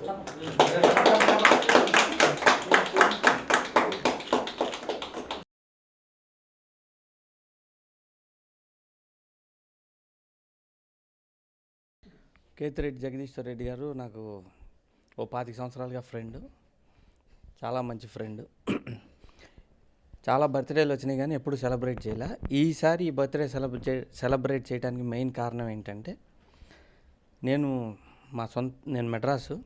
కేతిరెడ్డి జగదీశ్వర్ రెడ్డి గారు నాకు ఓ పాతిక సంవత్సరాలుగా ఫ్రెండ్. చాలా మంచి ఫ్రెండ్. చాలా బర్త్డేలు వచ్చినాయి కానీ ఎప్పుడు సెలబ్రేట్ చేయలే. ఈసారి ఈ బర్త్డే సెలబ్రేట్ సెలబ్రేట్ చేయడానికి మెయిన్ కారణం ఏంటంటే నేను మా సొంత నేను మెడ్రాసు.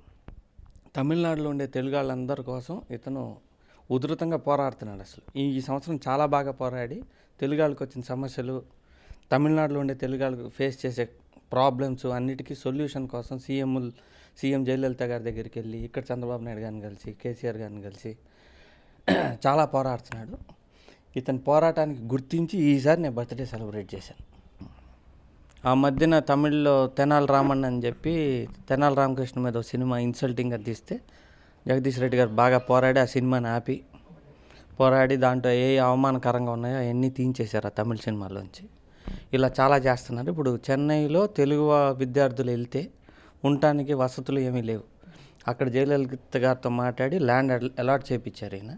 తమిళనాడులో ఉండే తెలుగు వాళ్ళందరి కోసం ఇతను ఉధృతంగా పోరాడుతున్నాడు అసలు. ఈ ఈ సంవత్సరం చాలా బాగా పోరాడి తెలుగు వాళ్ళకి వచ్చిన సమస్యలు తమిళనాడులో ఉండే తెలుగు ఫేస్ చేసే ప్రాబ్లమ్స్ అన్నిటికీ సొల్యూషన్ కోసం సీఎంలు సీఎం జయలలిత గారి దగ్గరికి వెళ్ళి ఇక్కడ చంద్రబాబు నాయుడు గారిని కలిసి కేసీఆర్ గారిని కలిసి చాలా పోరాడుతున్నాడు. ఇతని పోరాటానికి గుర్తించి ఈసారి నేను బర్త్డే సెలబ్రేట్ చేశాను. ఆ మధ్యన తమిళ్ళో తెనాలి రామన్ అని చెప్పి తెనాలి రామకృష్ణ మీద ఒక సినిమా ఇన్సల్టింగ్గా తీస్తే జగదీష్ రెడ్డి గారు బాగా పోరాడి ఆ సినిమాని ఆపి పోరాడి దాంట్లో ఏ అవమానకరంగా ఉన్నాయో అవన్నీ తీయించేశారు ఆ తమిళ సినిమాలోంచి. ఇలా చాలా చేస్తున్నారు. ఇప్పుడు చెన్నైలో తెలుగు విద్యార్థులు వెళ్తే ఉండటానికి వసతులు ఏమీ లేవు. అక్కడ జయలలిత గారితో మాట్లాడి ల్యాండ్ అలాట్ చేయించారు ఈయన.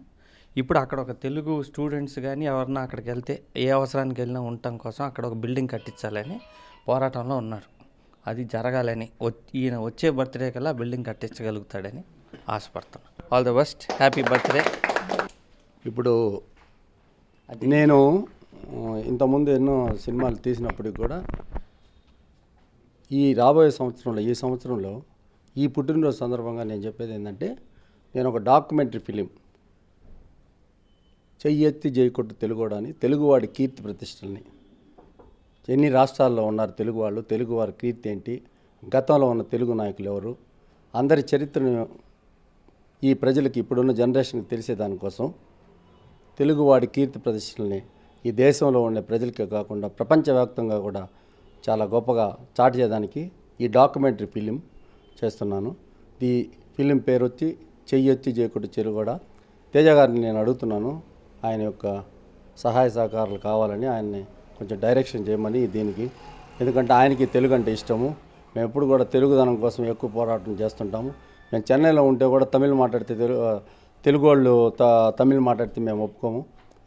ఇప్పుడు అక్కడ ఒక తెలుగు స్టూడెంట్స్ కానీ ఎవరన్నా అక్కడికి వెళ్తే ఏ అవసరానికి వెళ్ళినా ఉండటం కోసం అక్కడ ఒక బిల్డింగ్ కట్టించాలని పోరాటంలో ఉన్నారు. అది జరగాలని ఈయన వచ్చే బర్త్డే కల్లా బిల్డింగ్ కట్టించగలుగుతాడని ఆశపడుతున్నాను all the best happy birthday ఇప్పుడు నేను ఇంతకుముందు ఎన్నో సినిమాలు తీసినప్పటికి కూడా ఈ రాబోయే సంవత్సరంలో ఈ సంవత్సరంలో ఈ పుట్టినరోజు సందర్భంగా నేను చెప్పేది ఏంటంటే నేను ఒక డాక్యుమెంటరీ ఫిలిం చెయ్యెత్తి జయకొట్టు తెలుగోడు అని తెలుగువాడి కీర్తి ప్రతిష్టల్ని ఎన్ని రాష్ట్రాల్లో ఉన్నారు తెలుగు వాళ్ళు తెలుగు వారి కీర్తి ఏంటి? గతంలో ఉన్న తెలుగు నాయకులు ఎవరు? అందరి చరిత్రను ఈ ప్రజలకి ఇప్పుడున్న జనరేషన్కి తెలిసేదానికోసం తెలుగువాడి కీర్తి ప్రదర్శనల్ని ఈ దేశంలో ఉండే ప్రజలకే కాకుండా ప్రపంచవ్యాప్తంగా కూడా చాలా గొప్పగా చాటు చేయడానికి ఈ డాక్యుమెంటరీ ఫిలిం చేస్తున్నాను. ఈ ఫిలిం పేరు వచ్చి చెయ్యొచ్చి చేయకుడు కూడా తేజ గారిని నేను అడుగుతున్నాను. ఆయన యొక్క సహాయ సహకారాలు కావాలని ఆయన్ని కొంచెం డైరెక్షన్ చేయమని దీనికి. ఎందుకంటే ఆయనకి తెలుగు అంటే ఇష్టము. మేము ఎప్పుడు కూడా తెలుగుదనం కోసం ఎక్కువ పోరాటం చేస్తుంటాము. మేము చెన్నైలో ఉంటే కూడా తమిళ్ మాట్లాడితే తెలుగు తెలుగు వాళ్ళు త తమిళ్ మాట్లాడితే మేము ఒప్పుకోము.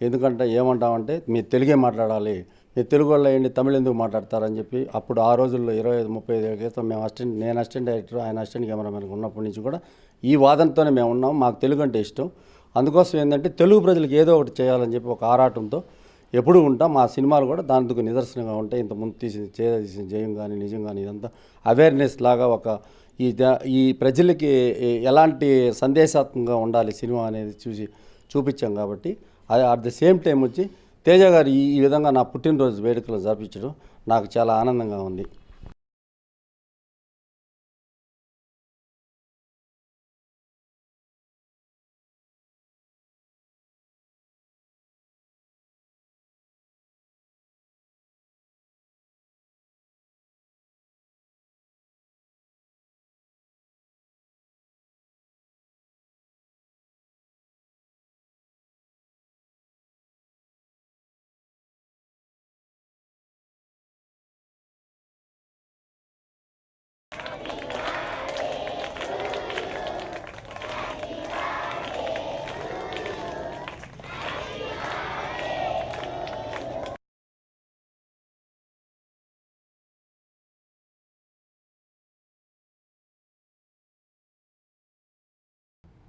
ఎందుకంటే ఏమంటామంటే మీరు తెలుగే మాట్లాడాలి. మీరు తెలుగు వాళ్ళు ఏంటి తమిళ ఎందుకు మాట్లాడతారని చెప్పి అప్పుడు ఆ రోజుల్లో ఇరవై ఐదు ముప్పై ఐదు క్రితం మేము అసిస్టెంట్ నేను అసిస్టెంట్ డైరెక్టర్ ఆయన అసిస్టెంట్ కెమెరామెన్ ఉన్నప్పటి నుంచి కూడా ఈ వాదనతోనే మేము ఉన్నాం మాకు తెలుగు అంటే ఇష్టం. అందుకోసం ఏంటంటే తెలుగు ప్రజలకు ఏదో ఒకటి చేయాలని చెప్పి ఒక ఆరాటంతో ఎప్పుడు ఉంటాం. మా సినిమాలు కూడా దానికి నిదర్శనంగా ఉంటాయి. ఇంతకుముందు తీసిన చేసిన జయం కానీ నిజం కానీ ఇదంతా అవేర్నెస్ లాగా ఒక ఈ ఈ ప్రజలకి ఎలాంటి సందేశాత్మకంగా ఉండాలి సినిమా అనేది చూసి చూపించాం కాబట్టి అది అట్ ద సేమ్ టైం వచ్చి తేజ గారు ఈ విధంగా నా పుట్టినరోజు వేడుకలు జరిపించడం నాకు చాలా ఆనందంగా ఉంది.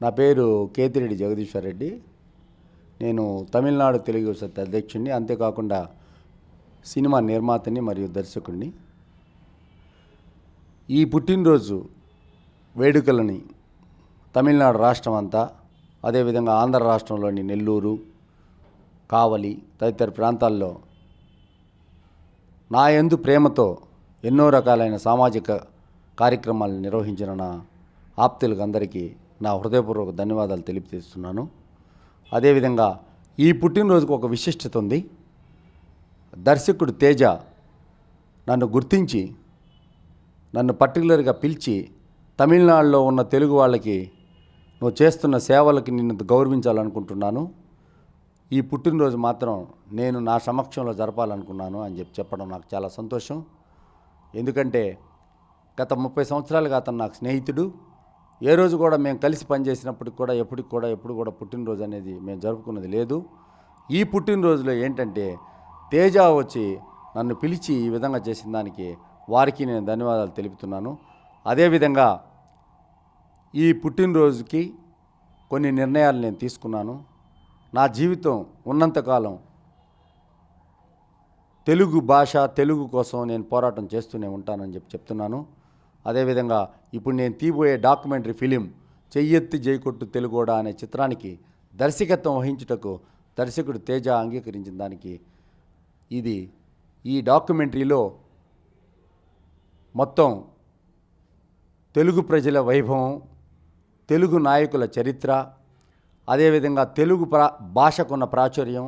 నా పేరు కేతిరెడ్డి జగదీశ్వర్ రెడ్డి. నేను తమిళనాడు తెలుగు సత్ అధ్యక్షుడిని అంతేకాకుండా సినిమా నిర్మాతని మరియు దర్శకుడిని ఈ పుట్టినరోజు వేడుకలని తమిళనాడు రాష్ట్రం అంతా అదేవిధంగా ఆంధ్ర రాష్ట్రంలోని నెల్లూరు కావలి తదితర ప్రాంతాల్లో నా ఎందు ప్రేమతో ఎన్నో రకాలైన సామాజిక కార్యక్రమాలు నిర్వహించిన నా ఆప్తులకు అందరికీ నా హృదయపూర్వక ధన్యవాదాలు తెలియజేస్తున్నాను. అదేవిధంగా ఈ పుట్టినరోజుకు ఒక విశిష్టత ఉంది. దర్శకుడు తేజ నన్ను గుర్తించి నన్ను పర్టికులర్గా పిలిచి తమిళనాడులో ఉన్న తెలుగు వాళ్ళకి నువ్వు చేస్తున్న సేవలకి నిన్ను గౌరవించాలనుకుంటున్నాను. ఈ పుట్టినరోజు మాత్రం నేను నా సమక్షంలో జరపాలనుకున్నాను అని చెప్పి చెప్పడం నాకు చాలా సంతోషం. ఎందుకంటే గత ముప్పై సంవత్సరాలుగా అతను నాకు స్నేహితుడు. ఏ రోజు కూడా మేము కలిసి పనిచేసినప్పటికి కూడా ఎప్పటికి కూడా ఎప్పుడు కూడా పుట్టినరోజు అనేది మేము జరుపుకున్నది లేదు. ఈ పుట్టినరోజులో ఏంటంటే తేజ వచ్చి నన్ను పిలిచి ఈ విధంగా చేసిన దానికి వారికి నేను ధన్యవాదాలు తెలుపుతున్నాను. అదేవిధంగా ఈ పుట్టినరోజుకి కొన్ని నిర్ణయాలు నేను తీసుకున్నాను. నా జీవితం ఉన్నంతకాలం తెలుగు భాష తెలుగు కోసం నేను పోరాటం చేస్తూనే ఉంటానని చెప్పి చెప్తున్నాను. అదేవిధంగా ఇప్పుడు నేను తీబోయే డాక్యుమెంటరీ ఫిలిం చెయ్యెత్తి జైకొట్టు తెలుగోడా అనే చిత్రానికి దర్శకత్వం వహించుటకు దర్శకుడు తేజ అంగీకరించిన దానికి ఇది ఈ డాక్యుమెంటరీలో మొత్తం తెలుగు ప్రజల వైభవం తెలుగు నాయకుల చరిత్ర అదేవిధంగా తెలుగు ప్రా భాషకున్న ప్రాచుర్యం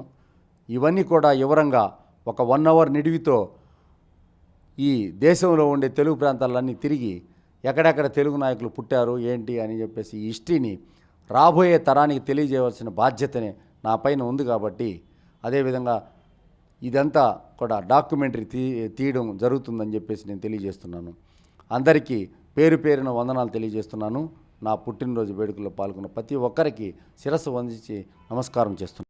ఇవన్నీ కూడా వివరంగా ఒక వన్ అవర్ నిడివితో ఈ దేశంలో ఉండే తెలుగు ప్రాంతాలన్నీ తిరిగి ఎక్కడెక్కడ తెలుగు నాయకులు పుట్టారు ఏంటి అని చెప్పేసి ఈ హిస్టరీని రాబోయే తరానికి తెలియజేయవలసిన బాధ్యతనే నా పైన ఉంది కాబట్టి అదేవిధంగా ఇదంతా కూడా డాక్యుమెంటరీ తీ తీయడం జరుగుతుందని చెప్పేసి నేను తెలియజేస్తున్నాను. అందరికీ పేరు పేరున వందనాలు తెలియజేస్తున్నాను. నా పుట్టినరోజు వేడుకల్లో పాల్గొన్న ప్రతి ఒక్కరికి శిరస్సు వందించి నమస్కారం చేస్తున్నాను.